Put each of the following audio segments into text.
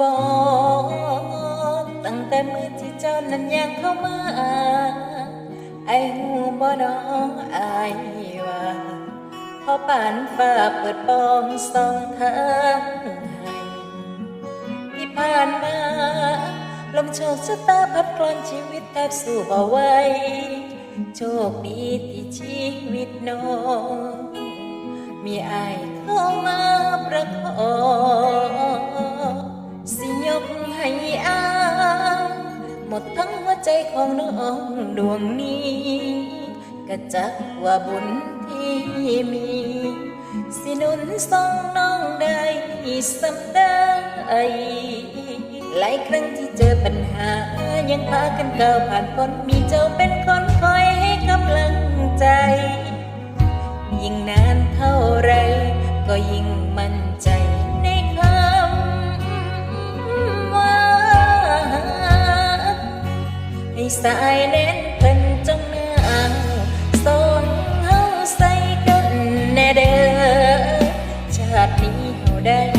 บอกตั้งแต่มือที่เจ้านั้นยังเข้ามา ไอ้หูบ่น้องอายว่าพอป่านฟ้าเปิดปองสองทางให้ที่ผ่านมา ลมโชคชะตาพัดกลอนชีวิตแทบสู้บ่ไหวโชคดีที่ชีวิตน้องมีอายเข้ามาประคอง ของน้องดวงนี้ก็จักว่าบุญที่มี สินุนส่งน้องได้สำได้หลายครั้งที่เจอปัญหา ยังพากันก้าวผ่านพ้นมีเจ้าเป็นคนคอยให้กำลังใจ ยิ่งนานเท่าไร สายเน้นเพิ่นจงนางส่งเฮาใส่กันแน่เด้อชาตินี้เฮาได้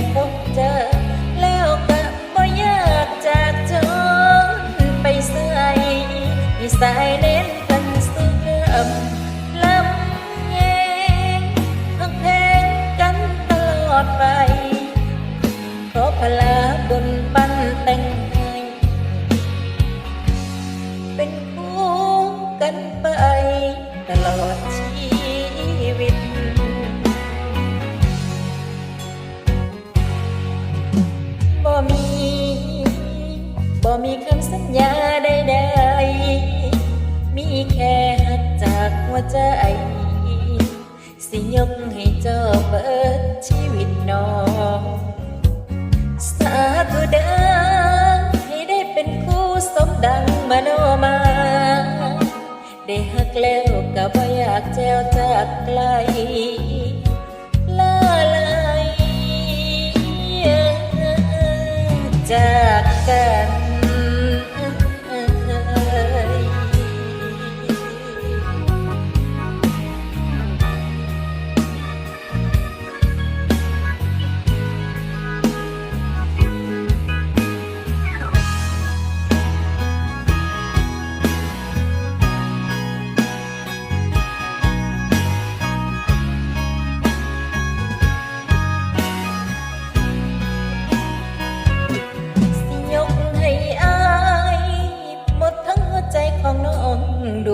บ่มีคำสัญญาใดๆมีแค่หักจากหัวใจ สิยกให้เจ้าเปิดชีวิตน้องสาธุด้อให้ได้เป็นคู่สมดังมโนมา ได้หักแล้วก็บ่อยากแจวจากไกล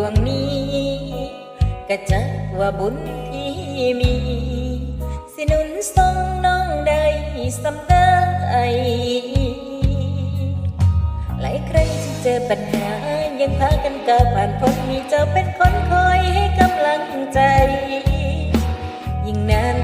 วงนี้ก็จักว่าบุญที่มี สินุนส่งน้องได้สำได้หลายครั้งที่เจอปัญหา ยังพากันก้าวผ่านพ้นมีเจ้าเป็นคนคอยให้กำลังใจ ยิ่งนาน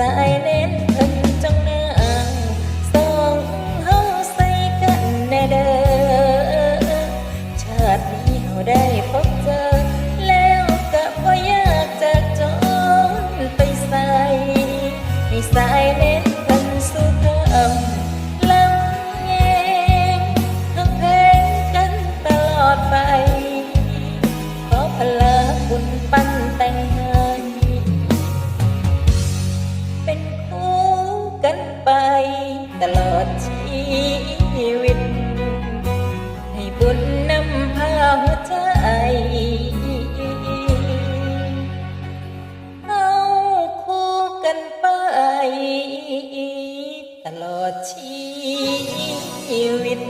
สายเน้นเพิ่นจงนางสองเฮาใส่กันแน่เด้อชาตินี้เฮาได้พบเจอ ตลอดชีวิต